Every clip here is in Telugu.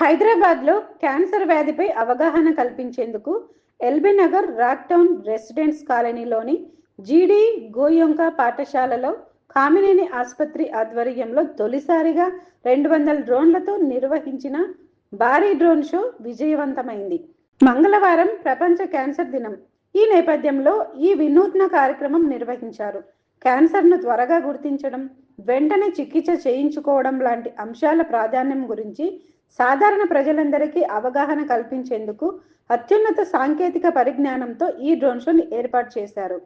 హైదరాబాద్లో క్యాన్సర్ వ్యాధిపై అవగాహన కల్పించేందుకు ఎల్బీ నగర్ రాక్టౌన్ రెసిడెంట్స్ కాలనీలోని జీడీ గోయొంక పాఠశాలలో కామినేని ఆసుపత్రి ఆధ్వర్యంలో తొలిసారిగా రెండు వందల డ్రోన్లతో నిర్వహించిన భారీ డ్రోన్ షో విజయవంతమైంది. మంగళవారం ప్రపంచ క్యాన్సర్ దినం. ఈ నేపథ్యంలో ఈ వినూత్న కార్యక్రమం నిర్వహించారు. క్యాన్సర్ను త్వరగా గుర్తించడం వెంటనే చికిత్స చేయించుకోవడం లాంటి అంశాల ప్రాధాన్యం గురించి సాధారణ ప్రజలందరికీ అవగాహన కల్పించేందుకు అత్యున్నత సాంకేతిక పరిజ్ఞానంతో ఈ డ్రోన్ షోని ఏర్పాటు చేశారు.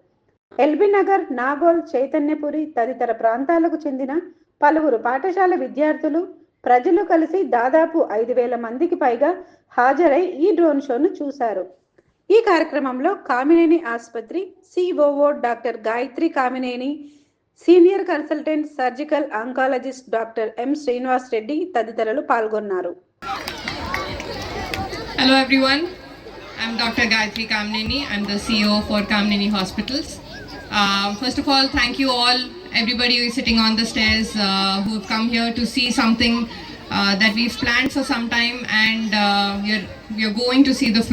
ఎల్బీ నగర్ నాగోల్ చైతన్యపురి తదితర ప్రాంతాలకు చెందిన పలువురు పాఠశాల విద్యార్థులు ప్రజలు కలిసి దాదాపు ఐదు వేల మందికి పైగా హాజరై ఈ డ్రోన్ షోను చూశారు. ఈ కార్యక్రమంలో కామినేని ఆసుపత్రి COO doctor Gayathri Kamineni senior consultant surgical oncologist doctor M Srinivas Reddy తదితరులు పాల్గొన్నారు Hello everyone, I'm Dr. Gayatri Kamneni. I'm the CEO for Kamneni Hospitals. Um, first of all, thank you all, everybody who is sitting on the stairs uh, who have come here to see something uh, that we've planned for some time and uh, we're, we're going to see the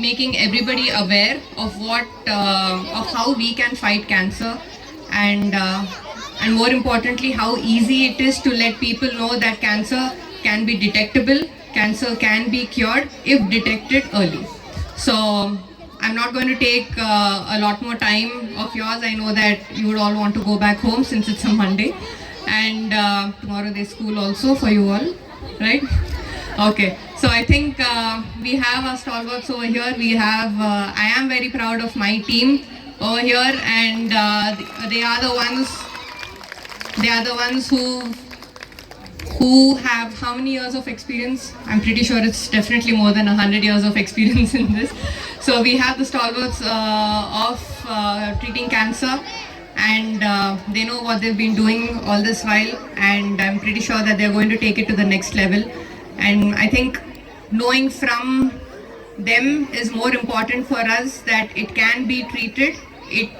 making everybody aware of what, uh, of how we can fight cancer and uh, and more importantly how easy it is to let people know that cancer can be detectable cancer can be cured if detected early. So i'm not going to take uh, a lot more time of yours. I know that you would all want to go back home since it's a monday. And uh, tomorrow there's school also for you all right okay so i think uh, we have our stalwarts over here. We have uh, i am very proud of my team over here and uh, they are the ones they are the ones who who have how many years of experience? I'm pretty sure it's definitely more than 100 years of experience in this. So we have the stalwarts uh, of uh, treating cancer and uh, they know what they've been doing all this while and i'm pretty sure that they're going to take it to the next level and i think knowing from them is more important for us that it can be treated. It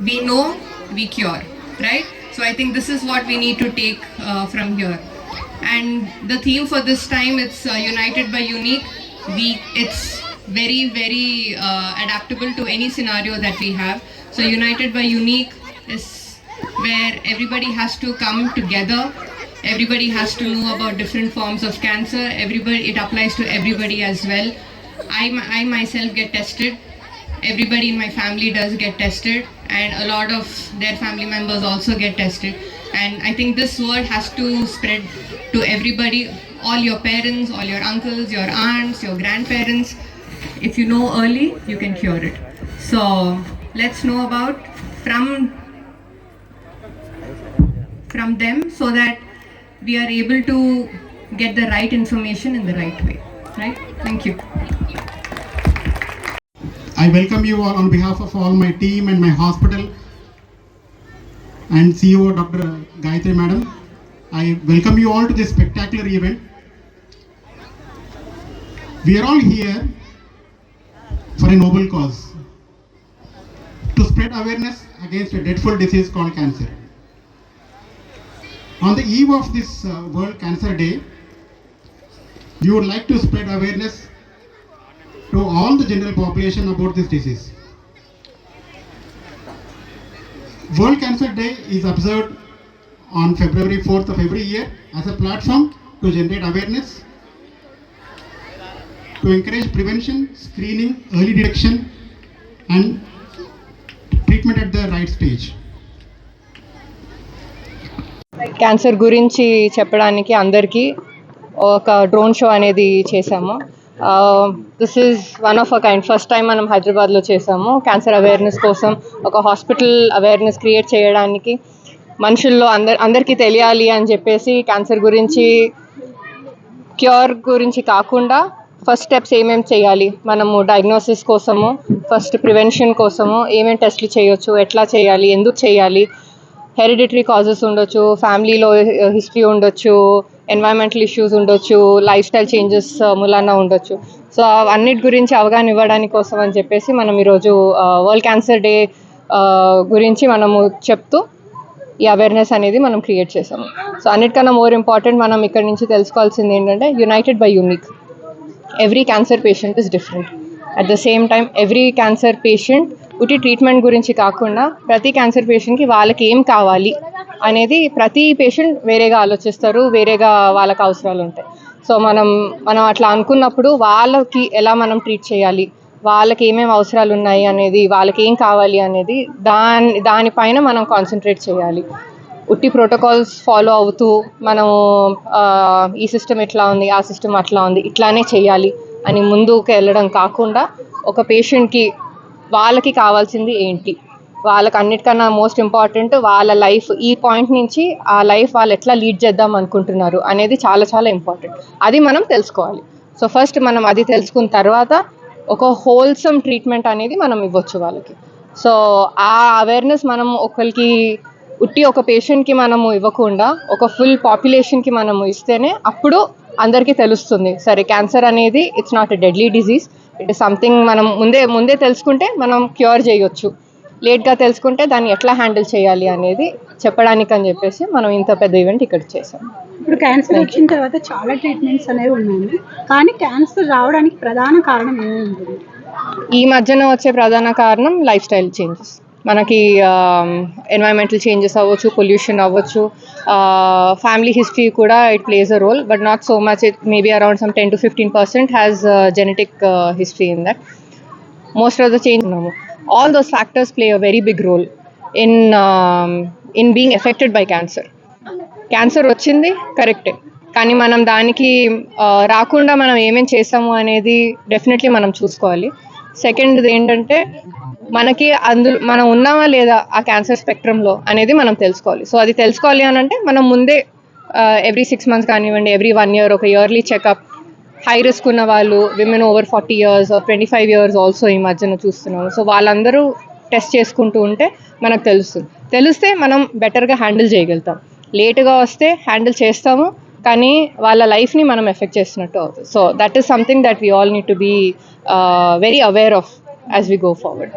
we know we cure right? So i think this is what we need to take uh, from here. And the theme for this time it's uh, united by unique. We it's very very uh, adaptable to any scenario that we have. So united by unique is where everybody has to come together everybody has to know about different forms of cancer. Everybody it applies to everybody as well. I, I myself get tested. Everybody in my family does get tested and a lot of their family members also get tested. And i think this word has to spread to everybody all your parents all your uncles your aunts your grandparents. If you know early you can cure it. So let's know about from from them so that we are able to get the right information in the right way right thank you I welcome you all on behalf of all my team and my hospital and CEO Dr. Gayatri Madam. I welcome you all to this spectacular event. We are all here for a noble cause to spread awareness against a dreadful disease called cancer. On the eve of this uh, World Cancer Day, we would like to spread awareness to all the general population about this disease. World Cancer Day is observed on February 4th of every year as a platform to generate awareness, to encourage prevention, screening, early detection, and treatment at the right stage. Cancer గురించి చెప్పడానికి అందరికీ ఒక డ్రోన్ షో అనేది చేసాము this is one of a kind first time మనం హైదరాబాద్లో చేసాము క్యాన్సర్ అవేర్నెస్ కోసం ఒక హాస్పిటల్ అవేర్నెస్ క్రియేట్ చేయడానికి మనుషుల్లో అందర్ అందరికీ తెలియాలి అని చెప్పేసి క్యాన్సర్ గురించి క్యూర్ గురించి కాకుండా ఫస్ట్ స్టెప్స్ ఏమేమి చేయాలి? మనము డయాగ్నోసిస్ కోసము ఫస్ట్ ప్రివెన్షన్ కోసము ఏమేమి టెస్ట్లు చేయొచ్చు? ఎట్లా చేయాలి? ఎందుకు చేయాలి? హెరిడిటరీ కాజెస్ ఉండొచ్చు ఫ్యామిలీలో హిస్టరీ ఉండొచ్చు ఎన్వైరన్మెంటల్ ఇష్యూస్ ఉండొచ్చు లైఫ్ స్టైల్ చేంజెస్ మూలాన ఉండొచ్చు. సో అన్నిటి గురించి అవగాహన ఇవ్వడానికి కోసం అని చెప్పేసి మనం ఈరోజు వరల్డ్ క్యాన్సర్ డే గురించి మనము చెప్తూ ఈ అవేర్నెస్ అనేది మనం క్రియేట్ చేసాము. సో అన్నిటికన్నా మోర్ ఇంపార్టెంట్ మనం ఇక్కడ నుంచి తెలుసుకోవాల్సింది ఏంటంటే united by unique. Every cancer patient is different. At the same time every cancer patient ఉటి treatment గురించి కాకుండా ప్రతి క్యాన్సర్ పేషెంట్కి వాళ్ళకి ఏం కావాలి అనేది ప్రతి పేషెంట్ వేరేగా ఆలోచిస్తారు వేరేగా వాళ్ళకి అవసరాలు ఉంటాయి. సో మనం మనం అట్లా అనుకున్నప్పుడు వాళ్ళకి ఎలా మనం ట్రీట్ చేయాలి వాళ్ళకి ఏమేమి అవసరాలు ఉన్నాయి అనేది వాళ్ళకి ఏం కావాలి అనేది దాని దానిపైన మనం కాన్సన్ట్రేట్ చేయాలి. ఉట్టి ప్రోటోకాల్స్ ఫాలో అవుతూ మనం ఈ సిస్టమ్ ఎట్లా ఉంది ఆ సిస్టమ్ అట్లా ఉంది ఇట్లానే చేయాలి అని ముందుకు వెళ్ళడం కాకుండా ఒక పేషెంట్కి వాళ్ళకి కావాల్సింది ఏంటి? వాళ్ళకి అన్నిటికన్నా మోస్ట్ ఇంపార్టెంట్ వాళ్ళ లైఫ్ ఈ పాయింట్ నుంచి ఆ లైఫ్ వాళ్ళు ఎట్లా లీడ్ చేద్దాం అనుకుంటున్నారు అనేది చాలా చాలా ఇంపార్టెంట్ అది మనం తెలుసుకోవాలి. సో ఫస్ట్ మనం అది తెలుసుకున్న తర్వాత ఒక హోల్సమ్ ట్రీట్మెంట్ అనేది మనం ఇవ్వచ్చు వాళ్ళకి. సో ఆ అవేర్నెస్ మనం ఒకరికి ఉట్టి ఒక పేషెంట్కి మనము ఇవ్వకుండా ఒక ఫుల్ పాపులేషన్కి మనము ఇస్తేనే అప్పుడు అందరికీ తెలుస్తుంది. సరే క్యాన్సర్ అనేది it's not a deadly disease it is something మనం ముందే ముందే తెలుసుకుంటే మనం క్యూర్ చేయొచ్చు. లేట్గా తెలుసుకుంటే దాన్ని ఎట్లా హ్యాండిల్ చేయాలి అనేది చెప్పడానికి అని చెప్పేసి మనం ఇంత పెద్ద ఈవెంట్ ఇక్కడ చేసాం ఇప్పుడు క్యాన్సర్ వచ్చిన తర్వాత చాలా ట్రీట్మెంట్స్ అనేవి ఉన్నాయి. కానీ క్యాన్సర్ రావడానికి ప్రధాన కారణం ఏమి ఉంటుంది ఈ మధ్యన వచ్చే ప్రధాన కారణం లైఫ్ స్టైల్ చేంజెస్ మనకి ఎన్వైరన్మెంటల్ చేంజెస్ అవ్వచ్చు పొల్యూషన్ అవ్వచ్చు ఫ్యామిలీ హిస్టరీ కూడా it plays a role but not so much it maybe around some ten to fifteen percent has genetic history in that most of the change ఉన్నాము all those factors play a very big role in in being affected by cancer cancer వచ్చింది కరెక్టే కానీ మనం దానికి రాకుండా మనం ఏమేం చేసాము అనేది డెఫినెట్లీ మనం చూసుకోవాలి. సెకండ్ ఏంటంటే మనకి అందులో మనం ఉన్నామా లేదా ఆ క్యాన్సర్ స్పెక్ట్రంలో అనేది మనం తెలుసుకోవాలి. సో అది తెలుసుకోవాలి అని అంటే మనం ముందే ఎవ్రీ సిక్స్ మంత్స్ కానివ్వండి ఎవ్రీ వన్ ఇయర్ ఒక ఇయర్లీ చెకప్ హై రిస్క్ ఉన్న వాళ్ళు women over forty years twenty five years also ఈ మధ్యన చూస్తున్నాము. సో వాళ్ళందరూ టెస్ట్ చేసుకుంటూ ఉంటే మనకు తెలుస్తుంది. తెలిస్తే మనం బెటర్గా హ్యాండిల్ చేయగలుగుతాం. లేటుగా వస్తే హ్యాండిల్ చేస్తాము కానీ వాళ్ళ లైఫ్ని మనం ఎఫెక్ట్ చేసినట్టు అవుతుంది. So that is something that we all need to be very aware of as we go forward